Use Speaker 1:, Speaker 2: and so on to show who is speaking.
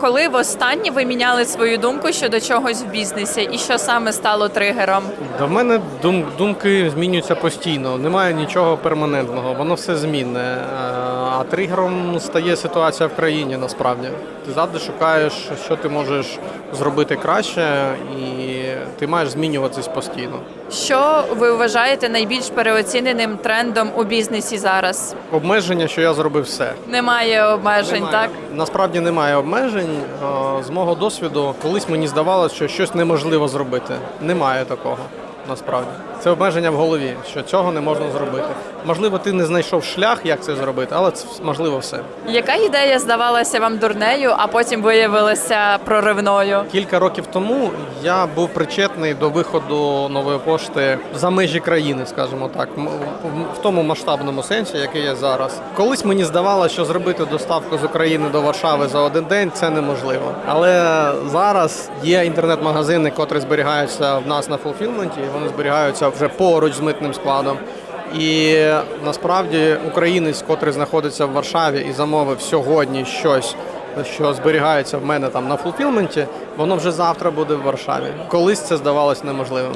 Speaker 1: Коли востаннє ви міняли свою думку щодо чогось в бізнесі, і що саме стало тригером?
Speaker 2: До мене дум, думки змінюються постійно. Немає нічого перманентного, воно все змінне. Е, А тригером стає ситуація в країні насправді. Ти завжди шукаєш, що ти можеш зробити краще, і ти маєш змінюватись постійно.
Speaker 1: Що ви вважаєте найбільш переоціненим трендом у бізнесі зараз?
Speaker 2: Обмеження, що я зробив все.
Speaker 1: Немає обмежень,
Speaker 2: Немає.
Speaker 1: так?
Speaker 2: Насправді немає обмежень. Е, З мого досвіду, колись мені здавалося, що щось неможливо зробити. Немає такого. Насправді це обмеження в голові, що цього не можна зробити. Можливо, ти не знайшов шлях, як це зробити, але це можливо все.
Speaker 1: Яка ідея здавалася вам дурнею, а потім виявилася проривною?
Speaker 2: Кілька років тому я був причетний до виходу нової пошти за межі країни, скажімо так, в тому масштабному сенсі, який є зараз. Колись мені здавалося, що зробити доставку з України до Варшави за один день це неможливо. Але зараз є інтернет-магазини, котрі зберігаються в нас на фулфілменті. Вони зберігаються вже поруч з митним складом. І насправді українець, котрий знаходиться в Варшаві і замовив сьогодні щось, що зберігається в мене там на фулфілменті, воно вже завтра буде в Варшаві. Колись це здавалось неможливим.